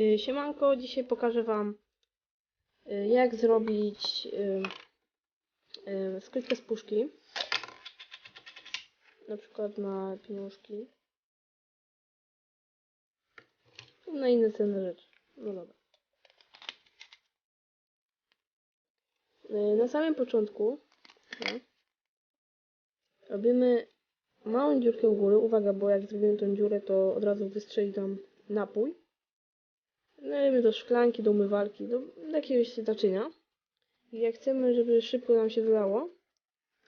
Y, Siemanko, dzisiaj pokażę Wam y, jak zrobić y, skrytkę z puszki. Na przykład na pieniążki. Na inne cenne rzeczy. No dobra. Na samym początku no, robimy małą dziurkę u góry. Uwaga, bo jak zrobimy tą dziurę, to od razu wystrzeli tam napój. Nalejemy do szklanki, do umywalki, do jakiegoś naczynia. I jak chcemy, żeby szybko nam się wylało,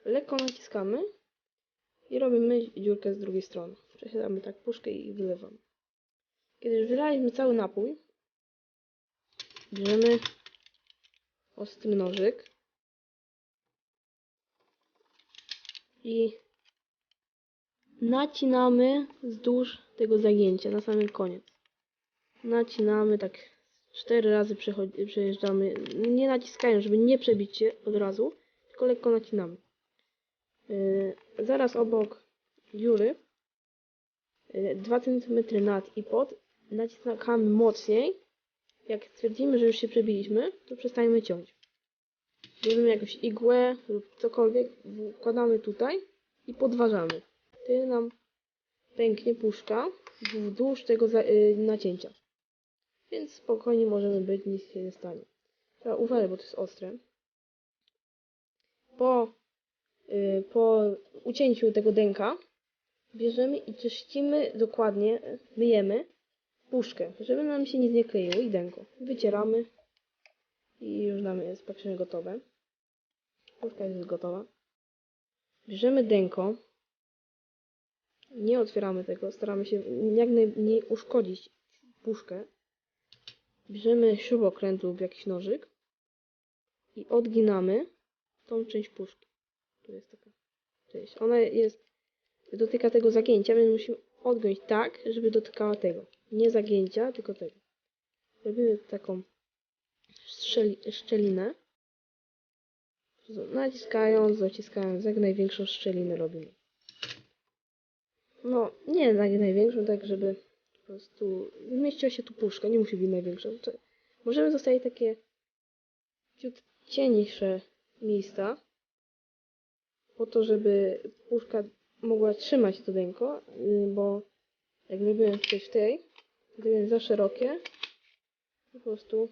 lekko naciskamy i robimy dziurkę z drugiej strony. Przesiadamy tak puszkę i wylewamy. Kiedy już wylaliśmy cały napój, bierzemy ostry nożyk i nacinamy wzdłuż tego zagięcia na samym koniec nacinamy tak cztery razy przejeżdżamy, nie naciskając, żeby nie przebić się od razu, tylko lekko nacinamy. Yy, zaraz obok dziury, yy, 2 cm nad i pod, naciskamy mocniej. Jak stwierdzimy, że już się przebiliśmy, to przestajemy ciąć. Bierzemy jakąś igłę lub cokolwiek, wkładamy tutaj i podważamy. Wtedy nam pęknie puszka wzdłuż tego yy, nacięcia. Więc spokojnie możemy być, nic się nie stanie. Trzeba uważać, bo to jest ostre. Po, y, po ucięciu tego dęka bierzemy i czyścimy dokładnie, myjemy puszkę, żeby nam się nic nie kleiło i dęko. Wycieramy i już nam jest praktycznie gotowe. Puszka jest gotowa. Bierzemy dęko. Nie otwieramy tego, staramy się jak najmniej uszkodzić puszkę. Bierzemy śrubokręt lub jakiś nożyk i odginamy tą część puszki. Tu jest taka część. Ona jest, dotyka tego zagięcia, więc musimy odgiąć tak, żeby dotykała tego. Nie zagięcia, tylko tego. Robimy taką szczeli, szczelinę. Naciskając, dociskając, jak największą szczelinę robimy. No, nie jak największą, tak żeby prostu zmieściła się tu puszka, nie musi być największa. To możemy zostawić takie ciut miejsca po to, żeby puszka mogła trzymać to dęko, y, bo jak robimy coś w tej, gdyby za szerokie, po prostu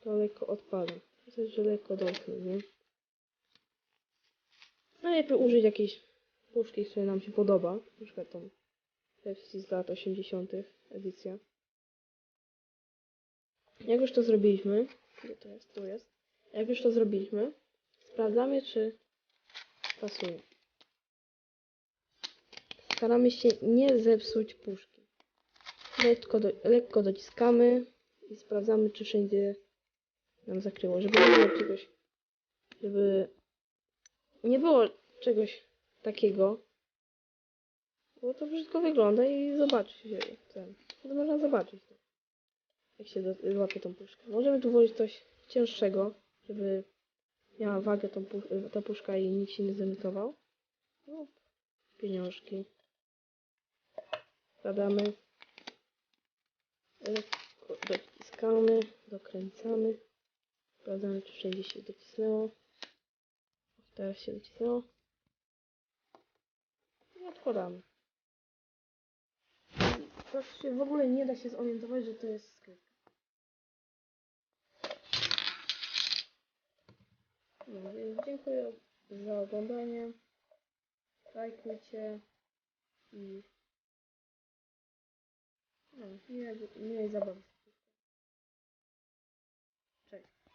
to lekko odpada. Wystarczy, że lekko dotknę, nie? Najlepiej użyć jakiejś puszki, która nam się podoba, na przykład tą Pepsi z lat 80. edycja. Jak już to zrobiliśmy, gdzie to jest? Tu jest. Jak już to zrobiliśmy, sprawdzamy, czy pasuje. Staramy się nie zepsuć puszki. Lekko, do, lekko dociskamy i sprawdzamy, czy wszędzie nam zakryło, żeby nie było czegoś, żeby nie było czegoś takiego, bo to brzydko wygląda i zobaczy się ten. To można zobaczyć, tak, jak się do- łapie tą puszkę. Możemy tu włożyć coś cięższego, żeby miała wagę tą pu- ta puszka i nikt się nie zemitował. No, pieniążki. Wkładamy. Dociskamy, dokręcamy. Sprawdzamy, czy wszędzie się docisnęło. Teraz się docisnęło. I odkładamy. Praktycznie w ogóle nie da się zorientować, że to jest skrytka. No więc dziękuję za oglądanie. Lajkujcie i no, miłej, miłej zabawy.